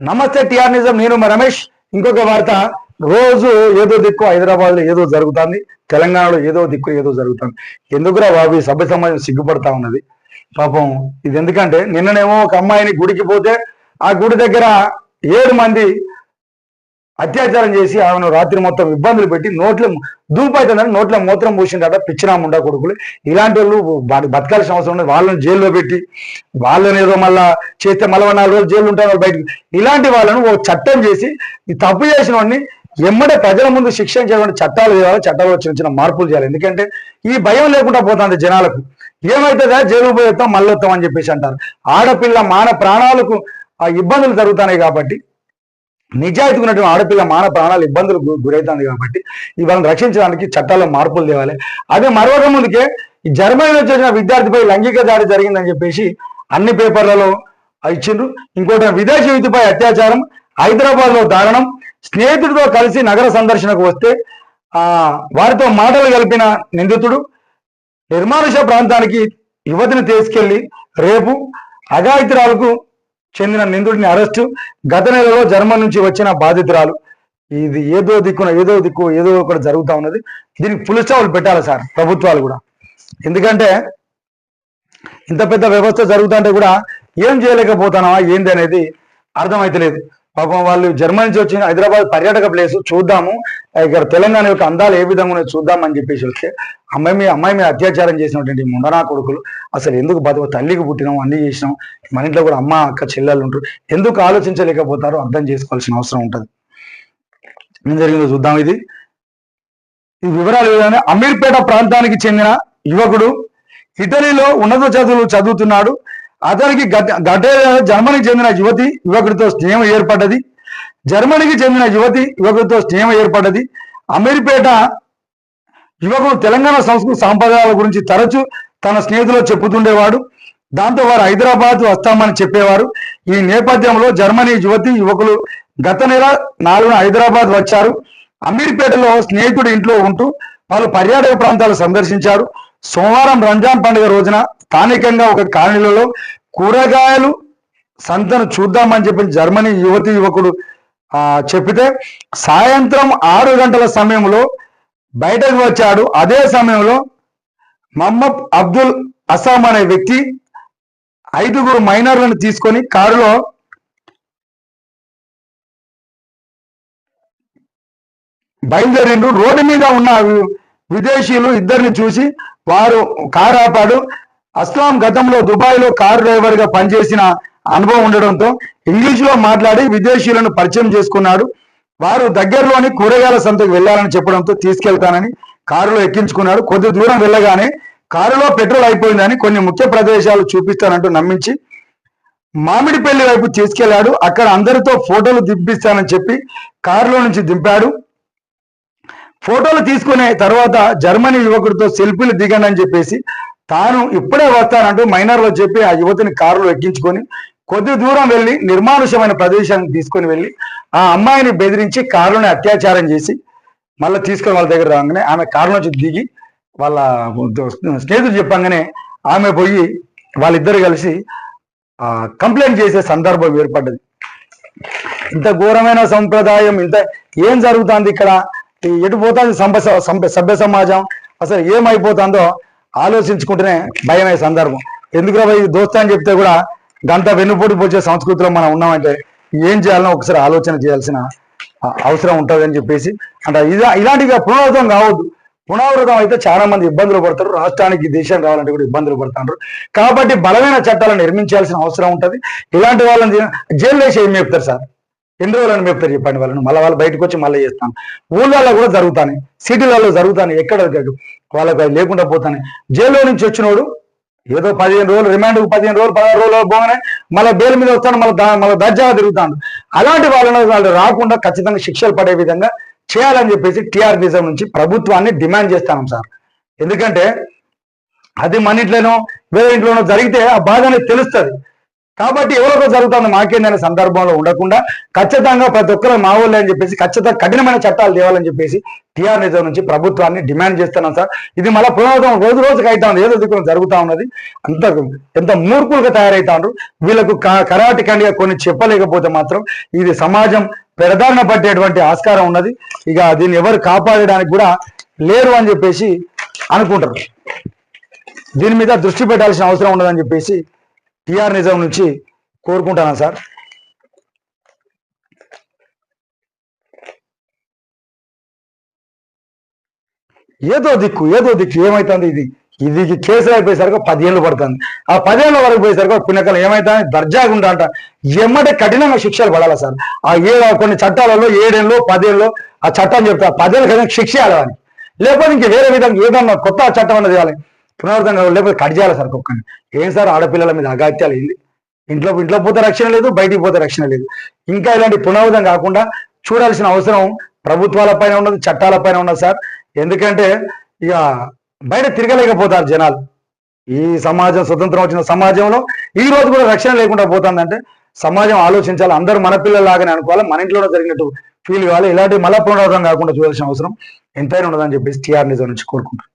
నమస్తే టిఆర్ నిజం నేను మా రమేష్. ఇంకొక వార్త. రోజు ఏదో దిక్కు హైదరాబాద్లో ఏదో జరుగుతుంది. తెలంగాణలో ఏదో దిక్కు ఏదో జరుగుతుంది. ఎందుకురా బాబు ఈ సభ్య సమాజం సిగ్గుపడతా ఉన్నది? పాపం ఇది ఎందుకంటే నిన్ననేమో ఒక అమ్మాయిని గుడికి పోతే ఆ గుడి దగ్గర ఏడు మంది అత్యాచారం చేసి ఆమెను రాత్రి మొత్తం ఇబ్బందులు పెట్టి నోట్లో దూపైతుందని నోట్లో మూత్రం పోసిండట పిచ్చినాముండా కొడుకులు. ఇలాంటి వాళ్ళు బతకాల్సిన అవసరం ఉండదు వాళ్ళని జైల్లో పెట్టి వాళ్ళని ఏదో మళ్ళా చేస్తే మళ్ళీ నాలుగు రోజులు జైలు ఉంటారు వాళ్ళు బయటకు. ఇలాంటి వాళ్ళను ఓ చట్టం చేసి తప్పు చేసిన వాడిని ఎమ్మడే ప్రజల ముందు శిక్షణ చేయడం చట్టాలు చేయాలి చట్టాలు చిన్న చిన్న మార్పులు చేయాలి. ఎందుకంటే ఈ భయం లేకుండా పోతుంది జనాలకు. ఏమవుతుందా జైలు పోయేస్తాం మళ్ళీ వస్తాం అని చెప్పేసి అంటారు. ఆడపిల్ల మాన ప్రాణాలకు ఆ ఇబ్బందులు జరుగుతున్నాయి కాబట్టి నిజాయితీ ఉన్నటువంటి ఆడపిల్ల మాన ప్రాణాలు ఇబ్బందులు గురవుతుంది కాబట్టి ఇవాళ రక్షించడానికి చట్టాల్లో మార్పులు తేవాలి. అదే మరొక ముందుకే ఈ జర్మనీ నుంచి వచ్చిన విద్యార్థిపై లైంగిక దాడి జరిగిందని చెప్పేసి అన్ని పేపర్లలో ఇచ్చిండ్రు. ఇంకోటి విదేశీ యువతిపై అత్యాచారం హైదరాబాద్లో దారుణం. స్నేహితుడితో కలిసి నగర సందర్శనకు వస్తే ఆ వారితో మాటలు కలిపిన నిందితుడు. నిర్మానుష ప్రాంతానికి యువతిని తీసుకెళ్ళి రేపు అఘాయితురాలకు చెందిన నిందితుడిని అరెస్టు. గత నెలలో జర్మన్ నుంచి వచ్చిన బాధితురాలు. ఇది ఏదో దిక్కున ఏదో దిక్కు ఏదో ఒకటి జరుగుతూ ఉన్నది. దీనికి పులి స్టాపులు పెట్టాలి సార్ ప్రభుత్వాలు కూడా. ఎందుకంటే ఇంత పెద్ద వ్యవస్థ జరుగుతుంటే కూడా ఏం చేయలేకపోతున్నావా ఏంది అనేది అర్థమైతలేదు. పాపం వాళ్ళు జర్మనీ నుంచి వచ్చిన హైదరాబాద్ పర్యాటక ప్లేస్ చూద్దాము. ఇక్కడ తెలంగాణ యొక్క అందాలు ఏ విధంగా ఉన్నాయో చూద్దాం అని చెప్పేసి వస్తే అమ్మాయి మీ అమ్మాయి మీద అత్యాచారం చేసినటువంటి ముండనా కొడుకులు అసలు ఎందుకు బతుకు తల్లికి పుట్టినాం అన్ని చేసినాం మన ఇంట్లో కూడా అమ్మ అక్క చెల్లెలు ఉంటారు. ఎందుకు ఆలోచించలేకపోతారో అర్థం చేసుకోవాల్సిన అవసరం ఉంటుంది. ఏం జరిగిందో చూద్దాం ఇది. ఈ వివరాలు ఏదైనా అమీర్పేట ప్రాంతానికి చెందిన యువకుడు ఇటలీలో ఉన్నత చదువులు చదువుతున్నాడు. అతనికి గత జర్మనీకి చెందిన యువతి యువకుడితో స్నేహం ఏర్పడ్డది. జర్మనీకి చెందిన యువతి యువకుడితో స్నేహం ఏర్పడ్డది. అమీర్పేట యువకుడు తెలంగాణ సంస్కృతి సాంప్రదాయాల గురించి తరచూ తన స్నేహితులు చెప్పుతుండేవాడు. దాంతో వారు హైదరాబాద్ వస్తామని చెప్పేవారు. ఈ నేపథ్యంలో జర్మనీ యువతి యువకులు గత నెల నాలుగున హైదరాబాద్ వచ్చారు. అమీర్పేటలో స్నేహితుడి ఇంట్లో ఉంటూ వాళ్ళు పర్యాటక ప్రాంతాలు సందర్శించారు. సోమవారం రంజాన్ పండుగ రోజున స్థానికంగా ఒక కాలనీలలో కూరగాయలు సంతను చూద్దామని చెప్పి జర్మనీ యువతి యువకుడు ఆ చెప్పితే సాయంత్రం ఆరు గంటల సమయంలో బయటకు వచ్చాడు. అదే సమయంలో మహమ్మద్ అబ్దుల్ అసాం అనే వ్యక్తి ఐదుగురు మైనర్లను తీసుకొని కారులో బయలుదేరిండ్రు. రోడ్డు మీద ఉన్న విదేశీయులు ఇద్దరిని చూసి వారు కారు ఆపాడు అస్లాం గతంలో దుబాయ్లో కారు డ్రైవర్గా పనిచేసిన అనుభవం ఉండడంతో ఇంగ్లీష్లో మాట్లాడి విదేశీయులను పరిచయం చేసుకున్నాడు. వారు దగ్గరలోని కూరగాయల సంతకు వెళ్ళాలని చెప్పడంతో తీసుకెళ్తానని కారులో ఎక్కించుకున్నాడు. కొద్ది దూరం వెళ్ళగానే కారులో పెట్రోల్ అయిపోయిందని కొన్ని ముఖ్య ప్రదేశాలు చూపిస్తానంటూ నమ్మించి మామిడిపల్లి వైపు తీసుకెళ్ళాడు. అక్కడ అందరితో ఫోటోలు దింపిస్తానని చెప్పి కారులో నుంచి దింపాడు. ఫోటోలు తీసుకునే తర్వాత జర్మనీ యువకుడితో సెల్ఫీలు దిగండి అని చెప్పేసి తాను ఇప్పుడే వస్తానంటూ మైనర్లో చెప్పి ఆ యువతిని కారులో ఎక్కించుకొని కొద్ది దూరం వెళ్ళి నిర్మానుషమైన ప్రదేశానికి తీసుకొని వెళ్ళి ఆ అమ్మాయిని బెదిరించి కారులోనే అత్యాచారం చేసి మళ్ళీ తీసుకొని వాళ్ళ దగ్గర రాగానే ఆమె కారు నుంచి దిగి వాళ్ళ స్నేహితులు చెప్పంగానే ఆమె పోయి వాళ్ళిద్దరు కలిసి కంప్లైంట్ చేసే సందర్భం ఏర్పడ్డది. ఇంత ఘోరమైన సంప్రదాయం ఇంత ఏం జరుగుతుంది ఇక్కడ? ఎటు పోతుంది సంభ సభ్య సమాజం అసలు ఏమైపోతుందో ఆలోచించుకుంటేనే భయమే సందర్భం. ఎందుకు ఈ దోస్తా అని చెప్తే కూడా గంట వెన్నుపోటు పోచే సంస్కృతిలో మనం ఉన్నామంటే ఏం చేయాలనో ఒకసారి ఆలోచన చేయాల్సిన అవసరం ఉంటుంది అని చెప్పేసి అంటే. ఇదా ఇలాంటివి పునరావృతం కావద్దు. పునరావృతం అయితే చాలా మంది ఇబ్బందులు పడతారు. రాష్ట్రానికి దేశం కావాలంటే కూడా ఇబ్బందులు పడుతుంటారు కాబట్టి బలమైన చట్టాలను నిర్మించాల్సిన అవసరం ఉంటుంది. ఇలాంటి వాళ్ళని జైలు వేసి ఏం చెప్తారు సార్? ఎన్ని రోజులని చెప్తారు చెప్పండి వాళ్ళని? మళ్ళీ వాళ్ళు బయటకు వచ్చి మళ్ళీ చేస్తాను. ఊళ్ళల్లో కూడా జరుగుతాయి సిటీలలో జరుగుతాయి ఎక్కడ కాదు. వాళ్ళకి లేకుండా పోతాయి జైల్లో నుంచి వచ్చినోడు ఏదో పదిహేను రోజులు రిమాండ్ పదిహేను రోజులు పదహారు రోజులు పోగానే మళ్ళీ బెయిల్ మీద వస్తాను మళ్ళీ మళ్ళీ దర్జాగా తిరుగుతాడు అలాంటి వాళ్ళని వాళ్ళు రాకుండా ఖచ్చితంగా శిక్షలు పడే విధంగా చేయాలని చెప్పేసి టిఆర్ నిజం నుంచి ప్రభుత్వాన్ని డిమాండ్ చేస్తాను సార్. ఎందుకంటే అది మన ఇంట్లోనో వేరే ఇంట్లోనో జరిగితే ఆ బాధ అనేది తెలుస్తుంది. కాబట్టి ఎవరికో జరుగుతుంది మాకేందనే సందర్భంలో ఉండకుండా ఖచ్చితంగా ప్రతి ఒక్కరు మా అని చెప్పేసి ఖచ్చితంగా కఠినమైన చట్టాలు తేవాలని చెప్పేసి టీఆర్ నిజం నుంచి ప్రభుత్వాన్ని డిమాండ్ చేస్తున్నాం సార్. ఇది మళ్ళీ పునరావృతం రోజు రోజుకి అవుతా ఉంది ఏదో దిక్కున జరుగుతా ఉన్నది. అంత ఎంత మూర్ఖులుగా తయారైతా ఉన్నారు వీళ్ళకు క- కరాటి కండిగా కొన్ని చెప్పలేకపోతే మాత్రం ఇది సమాజం పెడదారిన పట్టేటువంటి ఆస్కారం ఉన్నది. ఇక దీన్ని ఎవరు కాపాడడానికి కూడా లేరు అని చెప్పేసి అనుకుంటారు. దీని మీద దృష్టి పెట్టాల్సిన అవసరం ఉండదని చెప్పేసి టిఆర్ నిజాం నుంచి కోరుకుంటానా సార్? ఏదో దిక్కు ఏదో దిక్కు ఏమవుతుంది ఇది? ఇది కేసులు అయిపోయేసరికి పదిహేళ్ళు పడుతుంది. ఆ పదిహేళ్ళ వరకు పోయేసరికి పిన్నకలు ఏమైతుంది? దర్జాగా ఉంటా ఎమ్మటే కఠినంగా శిక్షలు పడాలి సార్? ఆ ఏ కొన్ని చట్టాలలో ఏడేళ్ళు పదేళ్ళు ఆ చట్టం చెప్తా పదేళ్ళు కదా శిక్ష ఇవ్వాలి లేకపోతే ఇంక వేరే విధంగా ఏదన్నా కొత్త చట్టం అనేది చేయాలి. పునరావృతం కావాలి లేకపోతే కట్ చేయాలి సార్ కుక్కని. ఏం సార్ ఆడపిల్లల మీద అగాత్యాలు ఏంది? ఇంట్లో ఇంట్లో పోతే రక్షణ లేదు బయటికి పోతే రక్షణ లేదు. ఇంకా ఇలాంటి పునరావృతం కాకుండా చూడాల్సిన అవసరం ప్రభుత్వాల పైన ఉన్నది చట్టాల పైన ఉన్నది సార్. ఎందుకంటే ఇక బయట తిరగలేకపోతారు జనాలు. ఈ సమాజం స్వతంత్రం వచ్చిన సమాజంలో ఈ రోజు కూడా రక్షణ లేకుండా పోతుందంటే సమాజం ఆలోచించాలి. అందరూ మన పిల్లలాగానే అనుకోవాలి. మన ఇంట్లోనే జరిగినట్టు ఫీల్ కావాలి. ఇలాంటి మళ్ళా పునరావృతం కాకుండా చూడాల్సిన అవసరం ఎంతైనా ఉండదని చెప్పేసి టీఆర్ నిజం నుంచి కోరుకుంటున్నాను